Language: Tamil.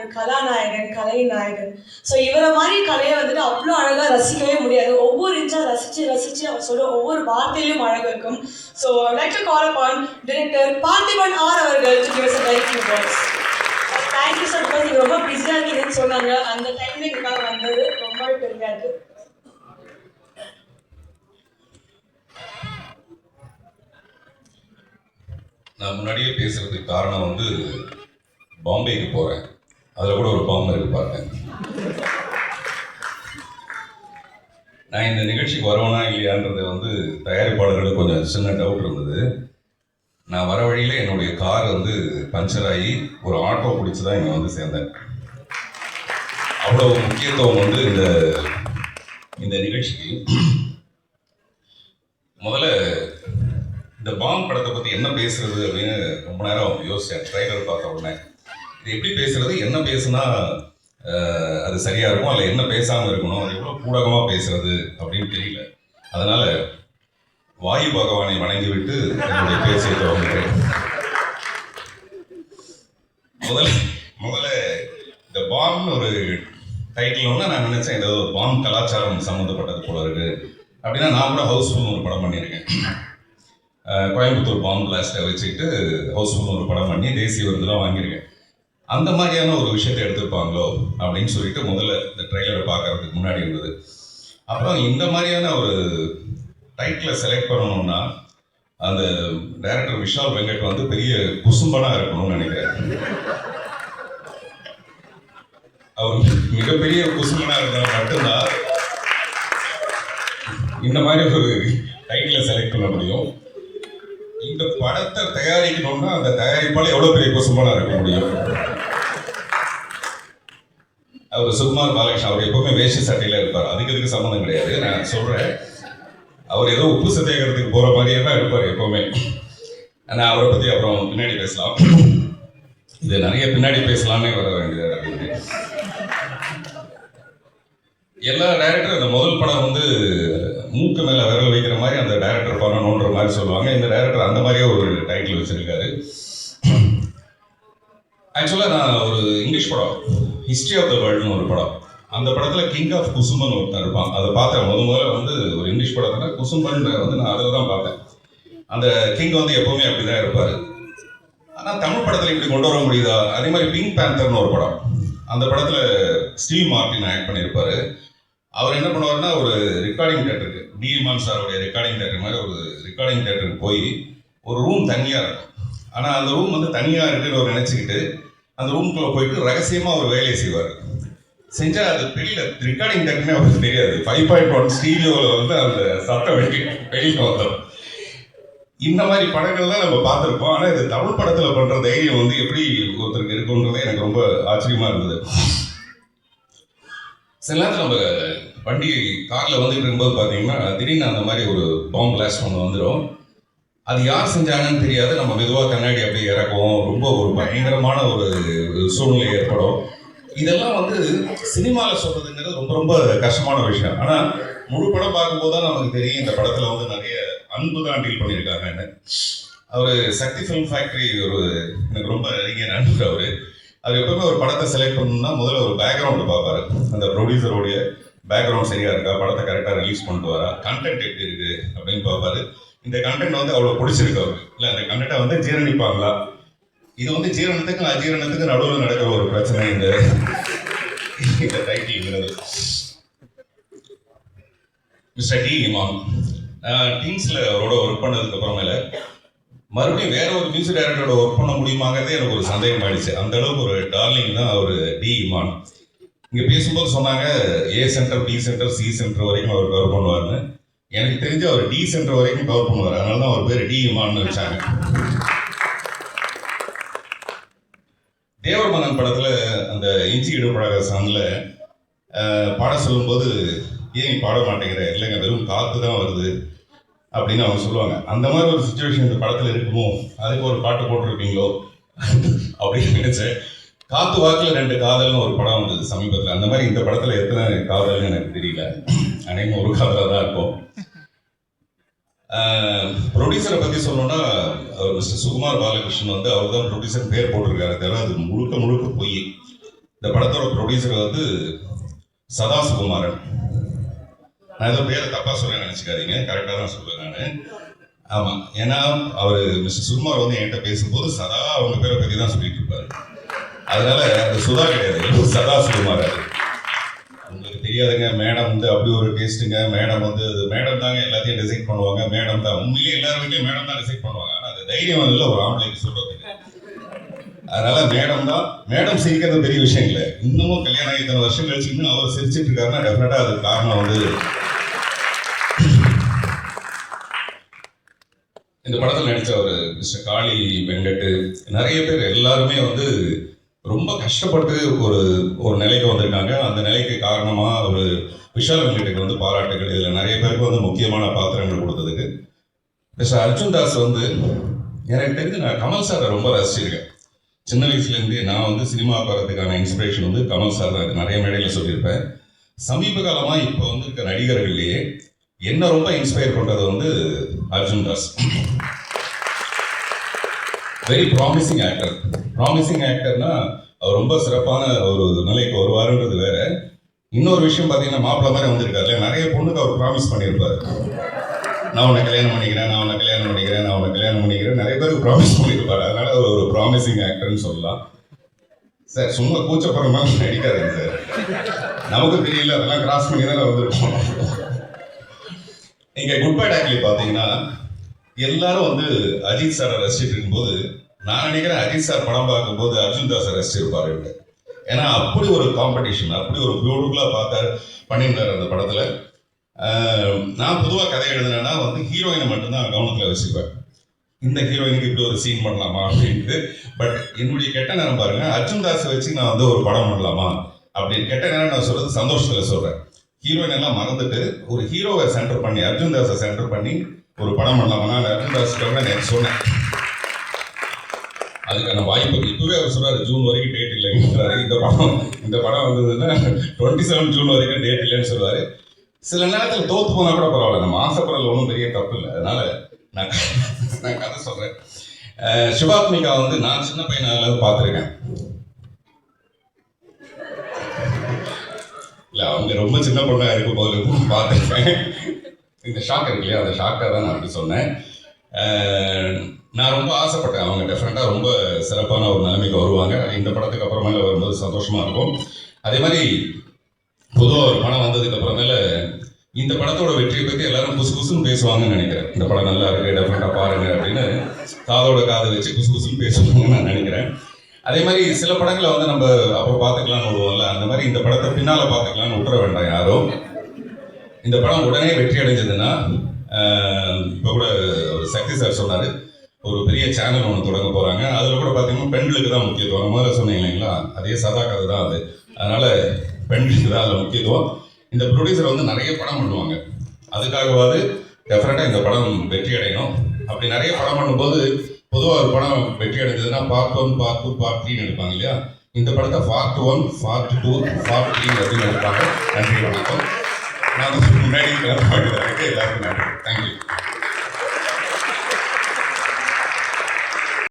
ஒரு கலாநாயகன் கலைநாயகன். ஸோ இவரை மாதிரி கலையை வந்துட்டு அவ்வளோ அழகாக ரசிக்கவே முடியாது. ஒவ்வொரு இன்ச்சாக ரசித்து ரசித்து அவர் சொல்ற ஒவ்வொரு வார்த்தையிலும் அழகு இருக்கும். So like to call upon director Parthiban R அவர்கள் to give us a very few thank you sir because நீங்கள் ரொம்ப பிஸியாக இருக்கீங்கன்னு சொன்னாங்க. அந்த டைம்ல எங்களுக்காக வந்தது ரொம்ப பெருமையாக இருக்கு. நான் முன்னாடியே பேசுறதுக்கு காரணம் வந்து பாம்பேக்கு போறேன். அதில் கூட ஒரு பாம்பு இருக்கு பாருங்க. நான் இந்த நிகழ்ச்சிக்கு வரவனா இல்லையான்றது வந்து தயாரிப்பாளர்களுக்கு கொஞ்சம் சின்ன டவுட் இருந்தது. நான் வர வழியில் என்னுடைய கார் வந்து பஞ்சர் ஆகி ஒரு ஆட்டோ பிடிச்சி தான் இங்கே வந்து சேர்ந்தேன். அவ்வளோ முக்கியத்துவம் வந்து இந்த இந்த நிகழ்ச்சிக்கு. முதல்ல இந்த பாம் படத்தை பற்றி என்ன பேசுறது அப்படின்னு ரொம்ப நேரம் யோசிச்சேன். ட்ரைலர் பார்த்த உடனே. இது எப்படி பேசுறது? என்ன பேசுனா அது சரியா இருக்கும் அல்ல என்ன பேசாம இருக்கணும் அது எவ்வளவு கூடகமா பேசுறது அப்படின்னு தெரியல. அதனால வாயு பகவானை வணங்கிவிட்டு என்னுடைய பேச்சை தொடங்குகிறேன் முதல்ல முதல்ல இந்த பாம்னு ஒரு டைட்டில் ஒன்று நான் நினைச்சேன் ஏதோ பாம் கலாச்சாரம் சம்மந்தப்பட்டது போல இருக்கு. அப்படின்னா நான் கூட ஹவுஸ்ஃபுல்னு ஒரு படம் பண்ணியிருக்கேன். கோயம்புத்தூர் பாம் பிளாஸ்டை வச்சுக்கிட்டு ஹவுஸ்ஃபுல்னு ஒரு படம் பண்ணி தேசிய விருதுலாம் வாங்கியிருக்கேன். அந்த மாதிரியான ஒரு விஷயத்தை எடுத்திருப்பாங்களோ அப்படின்னு சொல்லிட்டு முதல்ல இந்த ட்ரெய்லரை பார்க்கறதுக்கு முன்னாடி இருந்தது. அப்புறம் இந்த மாதிரியான ஒரு டைட்டிலை செலக்ட் பண்ணணும்னா அந்த டைரக்டர் விஷால் வெங்கட் வந்து பெரிய குசும்பனாக இருக்கணும்னு நினைக்கிறேன். அவர் மிகப்பெரிய குசும்பனா இருந்தால் மட்டும்தான் இந்த மாதிரி ஒரு டைட்டிலை செலக்ட் பண்ண முடியும். இந்த படத்தை தயாரிக்கணும்னா அந்த தயாரிப்பால் எவ்வளோ பெரிய குசும்பனா இருக்க முடியும்? அவர் சுகுமார் பாலகிருஷ்ணன் அவர் எப்பவுமே வேஷ்டி சட்டையில இருப்பார். அதுக்கு இதுக்கு சம்மந்தம் கிடையாது. நான் சொல்றேன். அவர் ஏதோ உப்பு சத்தியாகிறதுக்கு போற மாதிரியே தான் இருப்பார் எப்பவுமே. நான் அவரை பத்தி அப்புறம் பின்னாடி பேசலாம். இது நிறைய பின்னாடி பேசலாம்னே வர வேண்டியது அப்படின்னு எல்லா டைரக்டரும் இந்த முதல் படம் வந்து மூக்கு மேல விரல் வைக்கிற மாதிரி அந்த டைரக்டர் பண்ணணுன்ற மாதிரி சொல்லுவாங்க. இந்த டைரக்டர் அந்த மாதிரியே ஒரு டைட்டில் வச்சிருக்காரு. ஆக்சுவலாக நான் ஒரு இங்கிலீஷ் படம். ஹிஸ்ட்ரி ஆஃப் த வேர்ல்டுன்னு ஒரு படம். அந்த படத்தில் கிங் ஆஃப் குசும்பன் ஒருத்தன் இருப்பான். அதை பார்த்தேன். முத முதல்ல வந்து ஒரு இங்கிலீஷ் படத்தில் குசும்பன் வந்து நான் அதில் தான் பார்த்தேன். அந்த கிங் வந்து எப்பவுமே அப்படிதான் இருப்பார். ஆனால் தமிழ் படத்தில் இப்படி கொண்டு வர முடியுதா? அதே மாதிரி பிங்க் பேந்தர்னு ஒரு படம். அந்த படத்தில் ஸ்டீவ் மார்டின் ஆக்ட் பண்ணியிருப்பார். அவர் என்ன பண்ணுவாருன்னா ஒரு ரெக்கார்டிங் தேட்டருக்கு டிஎம்ஆன் சாருடைய ரெக்கார்டிங் தேட்டர் மாதிரி ஒரு ரெக்கார்டிங் தேட்டருக்கு போய் ஒரு ரூம் தனியாக இருக்கும். ஆனால் அந்த ரூம் வந்து தனியாக இருக்குன்னு ஒரு நினச்சிக்கிட்டு அந்த ரூம்குள்ளே போயிட்டு ரகசியமாக அவர் வேலையை செய்வார். செஞ்சால் அது வெளியில ரெக்கார்டிங் தட்டுமே அவருக்கு தெரியாது. ஃபைவ் பாயிண்ட் ஒன் ஸ்டீடியோவில் வந்து அந்த சத்தம் வெளியே வெளியில் வந்துடும் இந்த மாதிரி படங்கள்லாம் நம்ம பார்த்துருப்போம். ஆனால் இது தமிழ் படத்தில் பண்ணுற தைரியம் வந்து எப்படி ஒருத்தருக்கு இருக்குன்றதே எனக்கு ரொம்ப ஆச்சரியமாக இருந்தது. சில நேரத்தில் நம்ம வண்டி காரில் வந்துட்டு இருக்கும்போது பார்த்தீங்கன்னா திடீர்னு அந்த மாதிரி ஒரு பாம்பு பிளாஸ்ட் ஒன்று வந்துடும் அது யார் செஞ்சாங்கன்னு தெரியாது நம்ம மெதுவாக கண்ணாடி அப்படியே இறக்கும் ரொம்ப ஒரு பயங்கரமான ஒரு சூழ்நிலை ஏற்படும். இதெல்லாம் வந்து சினிமாவில் சொல்றதுங்கிறது ரொம்ப ரொம்ப கஷ்டமான விஷயம். ஆனால் முழு படம் பார்க்கும்போது தான் நமக்கு தெரியும் இந்த படத்தில் வந்து நிறைய அன்பு தான் டீல் பண்ணியிருக்காங்கன்னு அவர் சக்தி ஃபிலிம் ஃபேக்டரி ஒரு எனக்கு ரொம்ப நெருங்கிய நண்பர் அவர். அவர் எப்பவுமே ஒரு படத்தை செலக்ட் பண்ணணும்னா முதல்ல ஒரு பேக்ரவுண்டு பார்ப்பாரு. அந்த ப்ரொடியூசருடைய பேக்ரவுண்ட் சரியா இருக்கா? படத்தை கரெக்டாக ரிலீஸ் பண்ணிட்டு வரா? கண்டென்ட் எப்படி இருக்கு? அப்படின்னு பார்ப்பாரு. இந்த கண்டென்ட் வந்து அவ்வளோ பிடிச்சிருக்கு அவருக்கு இல்லை அந்த கண்டென்ட்டை வந்து ஜீரணிப்பாங்களா? இது வந்து ஜீரணத்துக்கும் அஜீரணத்துக்கும் நடுவில் நடக்கிற ஒரு பிரச்சனை இந்த இந்த டைட்டில்ங்கிறது மிஸ்டர் டி இமாம் டீம்ஸில் அவரோட ஒர்க் பண்ணதுக்கு அப்புறமேல மறுபடியும் வேற ஒரு மியூசிக் டைரக்டரோட ஒர்க் பண்ண முடியுமாங்கிறதே எனக்கு ஒரு சந்தேகம் ஆயிடுச்சு. அந்த அளவுக்கு ஒரு டார்லிங் தான் அவர் டி இமான். இங்க பேசும்போது சொன்னாங்க A centre B centre C centre வரைக்கும் அவர் கவர் பண்ணுவார்னு எனக்கு தெரிஞ்ச அவர் டி சென்டர் வரைக்கும் கவர் பண்ணுவார். அதனால தான் அவர் பேர் டி இமான்னு வச்சாங்க. தேவர் மன்னன் படத்தில் அந்த இஞ்சி இடுபடாத சாங்ல பாட சொல்லும்போது ஏன் பாட மாட்டேங்கிற? இல்லைங்க வெறும் காற்று தான் வருது. அப்படின்னு அவங்க சொல்லுவாங்க. அந்த மாதிரி ஒரு சுச்சுவேஷன் இந்த படத்தில் இருக்குமோ? அதுக்கு ஒரு பாட்டு போட்டிருப்பீங்களோ? அப்படின்னு நினைச்சேன். காத்து வாக்கில் ரெண்டு காதல்னு ஒரு படம் வந்தது சமீபத்தில். அந்த மாதிரி இந்த படத்தில் எத்தனை காதல்னு எனக்கு தெரியல. அனைவரும் ஒரு காலத்தில் தான் இருக்கும். ப்ரொடியூசரை பற்றி சொல்லணும்னா அவர் மிஸ்டர் சுகுமார் பாலகிருஷ்ணன் வந்து அவர் தான் ப்ரொடியூசர் பேர் போட்டிருக்காரு தவிர அது முழுக்க முழுக்க பொய். இந்த படத்தோட ப்ரொடியூசர் வந்து சதா சுகுமாரன். நான் ஏதோ பேரை தப்பா சொல்ல நினச்சிக்காதீங்க. கரெக்டாக தான் சொல்லுவேன் நான். ஆமாம் ஏன்னா அவர் மிஸ்டர் சுகுமார் வந்து என்கிட்ட பேசும்போது சதா அவங்க பேரை பற்றி தான் சொல்லிட்டு இருப்பாரு. அதனால அது சுதா கிடையாது. சதா சுகுமார் அது. தெரியாதுங்க. மேடம் வந்து அப்படி ஒரு டேஸ்ட்டுங்க. மேடம் வந்து மேடம் தாங்க எல்லாத்தையும் டிசைட் பண்ணுவாங்க. மேடம் தான். உண்மையிலேயே எல்லாரும் மேடம் தான் டிசைட் பண்ணுவாங்க. ஆனால் அது தைரியம் இல்லை ஒரு ஆம்பளைக்கு சொல்றதுக்கு அதனால மேடம் தான். மேடம் சிரிக்கிறது பெரிய விஷயம் இல்லை. இன்னமும் கல்யாணம் ஆகி இத்தனை வருஷம் கழிச்சு இன்னும் அவர் சிரிச்சிட்டு இருக்காருன்னா டெஃபினட்டா அதுக்கு காரணம் வந்து இந்த படத்தில் நடித்த ஒரு மிஸ்டர் காளி வெங்கட் நிறைய பேர் எல்லாருமே வந்து ரொம்ப கஷ்டப்பட்டு ஒரு ஒரு நிலைக்கு வந்திருக்காங்க. அந்த நிலைக்கு காரணமாக ஒரு விஷால் வெங்கடேக்கு வந்து பாராட்டுகள். இதில் நிறைய பேருக்கு வந்து முக்கியமான பாத்திரங்கள் கொடுத்ததுக்கு. மிஸ்டர் அர்ஜுன் தாஸ் வந்து எனக்கு தெரிஞ்சு நான் கமல் சாரை ரொம்ப ரசிச்சிருக்கேன். சின்ன வயசுலேருந்தே நான் வந்து சினிமா பார்க்கறதுக்கான இன்ஸ்பிரேஷன் வந்து கமல் சார் தான். நிறைய மேடையில் சொல்லியிருப்பேன். சமீப காலமாக இப்போ வந்து இருக்க நடிகர்கள்லேயே என்ன ரொம்ப இன்ஸ்பயர் பண்ணுறது வந்து Arjun Das. Very promising actor promising ஆக்டர்னா அவர் ரொம்ப சிறப்பான ஒரு நிலைக்கு வருவாருன்றது வேற. இன்னொரு விஷயம் பார்த்தீங்கன்னா மாப்பிள்ள மாதிரி வந்திருக்காருல்ல நிறைய பொண்ணுக்கு அவர் ப்ராமிஸ் பண்ணியிருப்பாரு. நான் உன்னை கல்யாணம் பண்ணிக்கிறேன் நான் உன்னை கல்யாணம் பண்ணிக்கிறேன் நான் உன்னை கல்யாணம் பண்ணிக்கிறேன் நிறைய பேருக்கு ப்ராமிஸ் பண்ணியிருப்பாரு. அதனால அவர் ஒரு ப்ராமிசிங் ஆக்டர்னு சொல்லலாம். சார் சும்மா கூச்சப்படுற மாதிரி நடிக்காதுங்க சார் நமக்கு தெரியல அதெல்லாம் கிராஸ் பண்ணி தான் வந்திருக்கோம். நீங்கள் குட் பை டாக்லி பார்த்தீங்கன்னா எல்லாரும் வந்து அஜித் சாரை ரசிச்சுட்டு இருக்கும்போது நான் நினைக்கிறேன் அஜித் சார் படம் பார்க்கும்போது அர்ஜுன் தாஸை ரசிச்சிருப்பாரு ஏன்னா அப்படி ஒரு காம்படிஷன் அப்படி ஒரு பியூட்டிஃபுல்லாக பார்த்தாரு பண்ணியிருந்தாரு அந்த படத்தில். நான் பொதுவாக கதை எழுதுனேன்னா வந்து ஹீரோயினை மட்டும்தான் கவனத்தில் வச்சுக்குவேன். இந்த ஹீரோயினுக்கு இப்படி ஒரு சீன் பண்ணலாமா அப்படின்ட்டு. பட் என்னுடைய கெட்ட நேரம் பாருங்க அர்ஜுன் தாஸை வச்சு நான் வந்து ஒரு படம் பண்ணலாமா அப்படின்னு. கெட்ட நேரம் நான் சொல்றது சந்தோஷத்தில் சொல்கிறேன் ஹீரோயின் எல்லாம் மறந்துட்டு ஒரு ஹீரோவை சென்டர் பண்ணி அர்ஜுன் தாஸை சென்டர் பண்ணி ஒரு படம் பண்ணலாமா. நான் அர்ஜுன் தாஸ் நான் சொன்னேன். அதுக்கான வாய்ப்பு இப்பவே அவர் சொல்றாரு ஜூன் வரைக்கும் டேட் இல்லைங்கிறாரு. இந்த படம் இந்த படம் வந்ததுன்னா டுவெண்ட்டி செவன் ஜூன் வரைக்கும் டேட் இல்லைன்னு சொல்லுவாரு. சில நேரத்தில் தோத்து போனா கூட பரவாயில்ல. நம்ம ஆசைப்படல ஒன்றும் பெரிய தப்பு இல்லை. அதனால நான் நான் கதை சொல்றேன். சிவாத்மிகா வந்து நான் சின்ன பையனால பார்த்துருக்கேன். அவங்க ரொம்ப சின்ன பொண்ணாக இருக்க போது பார்த்துருக்கேன். இந்த ஷாக் இருக்கு இல்லையா அந்த ஷாக்காக தான் நான் அப்படி சொன்னேன். நான் ரொம்ப ஆசைப்பட்டேன் அவங்க டெஃபினட்டாக ரொம்ப சிறப்பான ஒரு நிலைமைக்கு வருவாங்க. இந்த படத்துக்கு அப்புறமேல வரும்போது சந்தோஷமாக இருக்கும். அதே மாதிரி பொதுவாக ஒரு படம் வந்ததுக்கு அப்புறமேல இந்த படத்தோட வெற்றியை பற்றி எல்லாரும் குசு குசுன்னு பேசுவாங்கன்னு நினைக்கிறேன். இந்த படம் நல்லா இருக்கு டெஃபினட்டாக பாருங்க அப்படின்னு காதோட காதை வச்சு குசு குசுன்னு பேசுவாங்கன்னு நான் நினைக்கிறேன். அதே மாதிரி சில படங்களை வந்து நம்ம அப்போ பார்த்துக்கலாம்னு விடுவோம்ல. அந்த மாதிரி இந்த படத்தை பின்னால் பார்த்துக்கலாம்னு விட்டுற வேண்டாம் யாரும். இந்த படம் உடனே வெற்றி அடைஞ்சதுன்னா இப்போ கூட ஒரு சக்தி சார் சொன்னார். ஒரு பெரிய சேனல் ஒன்று தொடங்க போகிறாங்க அதில் கூட பார்த்தீங்கன்னா பெண்களுக்கு தான் முக்கியத்துவம். முதல்ல சொன்னீங்க இல்லைங்களா? அதே சதா கதை தான் அது. அதனால் பெண்களுக்கு தான் அதில் முக்கியத்துவம். இந்த ப்ரொடியூசர் வந்து நிறைய படம் பண்ணுவாங்க. அதுக்காகவாது டெஃபரெண்ட்டாக இந்த படம் வெற்றி அடையணும். அப்படி நிறைய படம் பண்ணும்போது பொதுவாக ஒரு படம் வெற்றி அடைஞ்சதுன்னா part one part two part த்ரீன்னு எடுப்பாங்க இல்லையா? இந்த படத்தை part one part two part three அப்படின்னு எடுப்பாங்க. நன்றி வணக்கம். நான் முன்னாடி எல்லாருக்கும் நன்றி. தேங்க்யூ